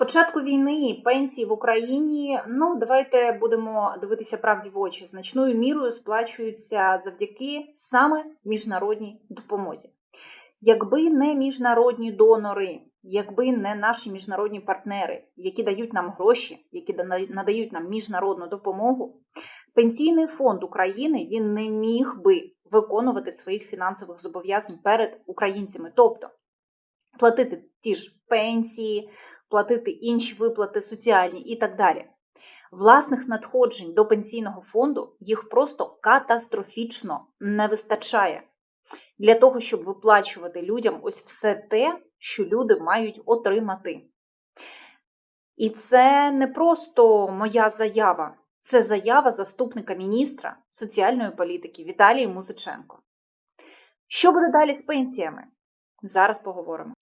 початку війни пенсії в Україні, ну давайте будемо дивитися правді в очі, значною мірою сплачуються завдяки саме міжнародній допомозі. Якби не міжнародні донори, якби не наші міжнародні партнери, які дають нам гроші, які надають нам міжнародну допомогу, пенсійний фонд України він не міг би виконувати своїх фінансових зобов'язань перед українцями, тобто платити ті ж пенсії, платити інші виплати соціальні і так далі. Власних надходжень до пенсійного фонду їх просто катастрофічно не вистачає для того, щоб виплачувати людям ось все те, що люди мають отримати. І це не просто моя заява, це заява заступника міністра соціальної політики Віталії Музиченко. Що буде далі з пенсіями? Зараз поговоримо.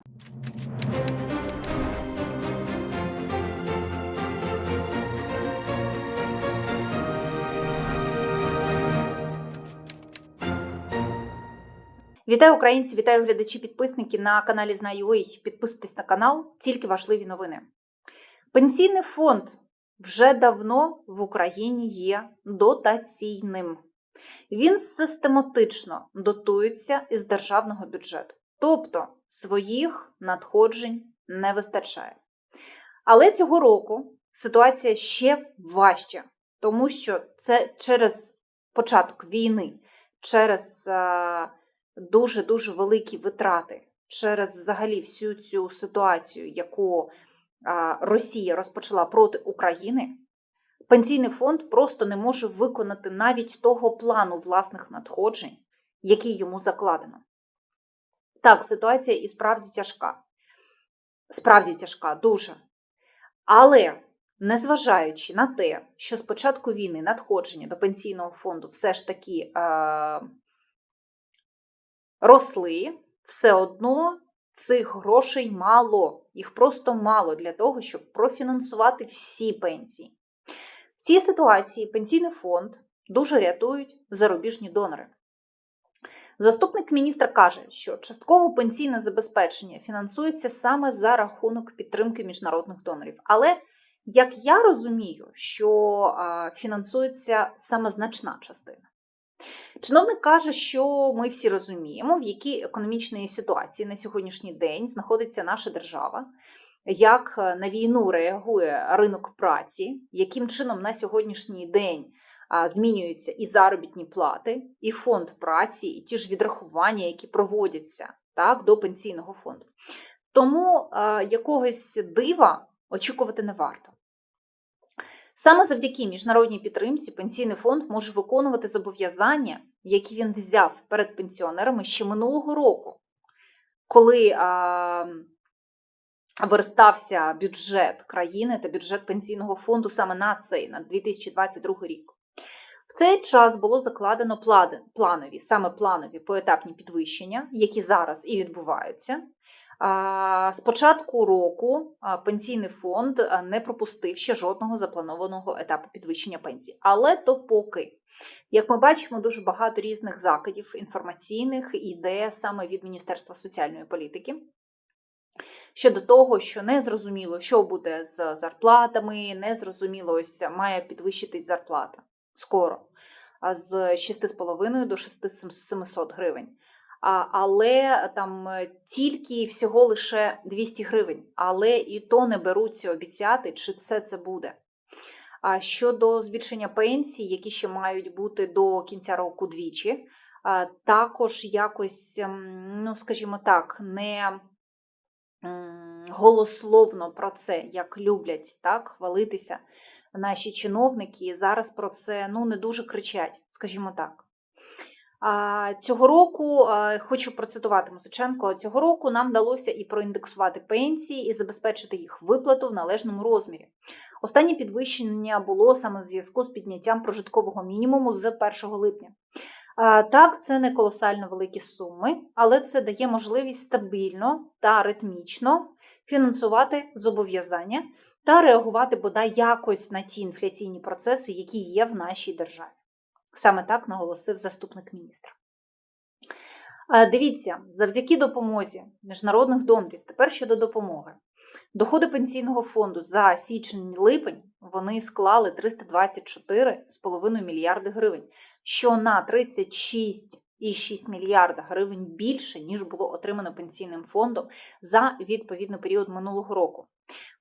Вітаю українці, вітаю глядачі, підписники на каналі Знаю.ua. Підписуйтесь на канал, тільки важливі новини. Пенсійний фонд вже давно в Україні є дотаційним. Він систематично дотується із державного бюджету, тобто своїх надходжень не вистачає. Але цього року ситуація ще важча, тому що це через початок війни, через дуже дуже великі витрати через взагалі всю цю ситуацію, яку Росія розпочала проти України. Пенсійний фонд просто не може виконати навіть того плану власних надходжень, який йому закладено. Так, ситуація і справді тяжка. Справді тяжка, дуже. Але, незважаючи на те, що з початку війни надходження до пенсійного фонду все ж таки е, росли, все одно цих грошей мало, їх просто мало для того, щоб профінансувати всі пенсії. В цій ситуації пенсійний фонд дуже рятують зарубіжні донори. Заступник міністра каже, що частково пенсійне забезпечення фінансується саме за рахунок підтримки міжнародних донорів. Але, як я розумію, що фінансується саме значна частина. Чиновник каже, що ми всі розуміємо, в якій економічній ситуації на сьогоднішній день знаходиться наша держава, як на війну реагує ринок праці, яким чином на сьогоднішній день змінюються і заробітні плати, і фонд праці, і ті ж відрахування, які проводяться так, до пенсійного фонду. Тому якогось дива очікувати не варто. Саме завдяки міжнародній підтримці пенсійний фонд може виконувати зобов'язання, які він взяв перед пенсіонерами ще минулого року, коли а, виростався бюджет країни та бюджет пенсійного фонду саме на цей, на 2022 рік. В цей час було закладено планові, саме планові поетапні підвищення, які зараз і відбуваються. З початку року пенсійний фонд не пропустив ще жодного запланованого етапу підвищення пенсії. Але то поки, як ми бачимо, дуже багато різних закладів інформаційних іде саме від Міністерства соціальної політики. Щодо того, що не зрозуміло, що буде з зарплатами, не зрозуміло, ось має підвищитись зарплата скоро з 6,5 до 6700 гривень але там е, тільки всього лише 200 гривень, але і то не беруться обіцяти, чи це це буде. А щодо збільшення пенсій, які ще мають бути до кінця року двічі, також якось, ем, ну скажімо так, не голословно про це, як люблять так, хвалитися наші чиновники, зараз про це ну, не дуже кричать, скажімо так. Цього року хочу процитувати Музиченко. Цього року нам вдалося і проіндексувати пенсії, і забезпечити їх виплату в належному розмірі. Останнє підвищення було саме в зв'язку з підняттям прожиткового мінімуму з 1 липня. Так, це не колосально великі суми, але це дає можливість стабільно та ритмічно фінансувати зобов'язання та реагувати бодай якось на ті інфляційні процеси, які є в нашій державі. Саме так наголосив заступник міністра. Дивіться, завдяки допомозі міжнародних донорів, тепер щодо допомоги. Доходи пенсійного фонду за січень-липень вони склали 324,5 мільярди гривень, що на 36,6 мільярда гривень більше, ніж було отримано пенсійним фондом за відповідний період минулого року.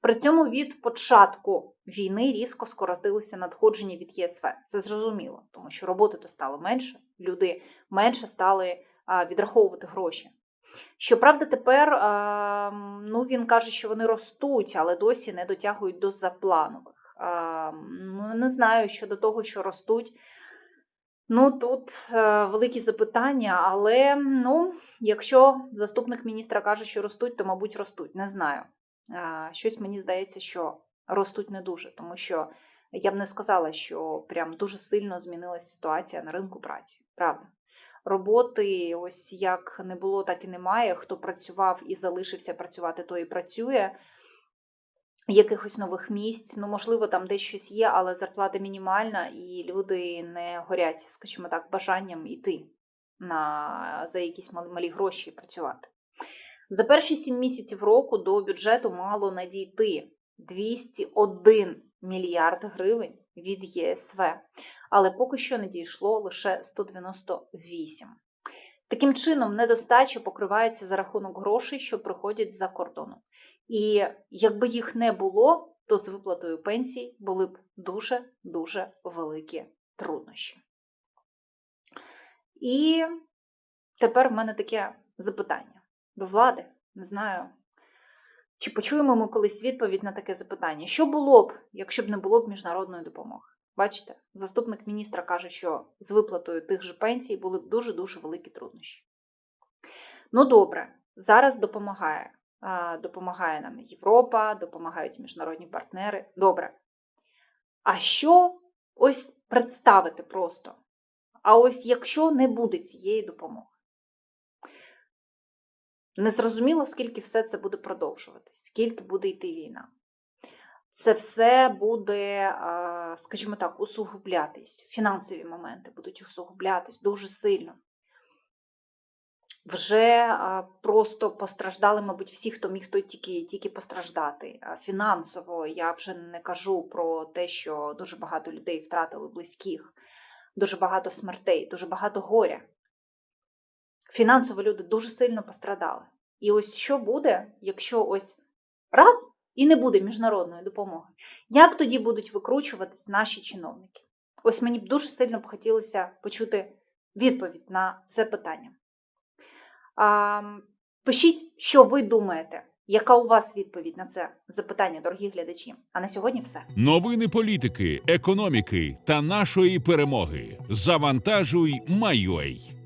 При цьому від початку війни різко скоротилися надходження від ЄСВ. Це зрозуміло, тому що роботи то стало менше, люди менше стали відраховувати гроші. Щоправда, тепер ну, він каже, що вони ростуть, але досі не дотягують до запланових. Ну, не знаю щодо того, що ростуть. Ну, тут е, великі запитання, але ну, якщо заступник міністра каже, що ростуть, то, мабуть, ростуть. Не знаю. Щось мені здається, що ростуть не дуже, тому що я б не сказала, що прям дуже сильно змінилася ситуація на ринку праці. Правда. Роботи, ось як не було, так і немає. Хто працював і залишився працювати, той і працює. Якихось нових місць, ну можливо, там десь щось є, але зарплата мінімальна, і люди не горять, скажімо так, бажанням йти на за якісь малі гроші працювати. За перші сім місяців року до бюджету мало надійти 201 мільярд гривень від ЄСВ, але поки що надійшло лише 198. Таким чином, недостача покривається за рахунок грошей, що приходять з-за кордону. І якби їх не було, то з виплатою пенсій були б дуже-дуже великі труднощі. І тепер в мене таке запитання до влади. Не знаю, чи почуємо ми колись відповідь на таке запитання. Що було б, якщо б не було б міжнародної допомоги? Бачите, заступник міністра каже, що з виплатою тих же пенсій були б дуже-дуже великі труднощі. Ну, добре, зараз допомагає. Допомагає нам Європа, допомагають міжнародні партнери. Добре. А що ось представити просто? А ось якщо не буде цієї допомоги? Незрозуміло, скільки все це буде продовжуватись, скільки буде йти війна. Це все буде, скажімо так, усугублятись. Фінансові моменти будуть усугублятись дуже сильно. Вже просто постраждали, мабуть, всі, хто міг той тільки тільки постраждати. Фінансово я вже не кажу про те, що дуже багато людей втратили близьких, дуже багато смертей, дуже багато горя. Фінансово люди дуже сильно пострадали. І ось що буде, якщо ось раз і не буде міжнародної допомоги, як тоді будуть викручуватись наші чиновники? Ось мені б дуже сильно б хотілося почути відповідь на це питання. А, Пишіть, що ви думаєте, яка у вас відповідь на це запитання, дорогі глядачі. А на сьогодні все. Новини політики, економіки та нашої перемоги. Завантажуй, Майой.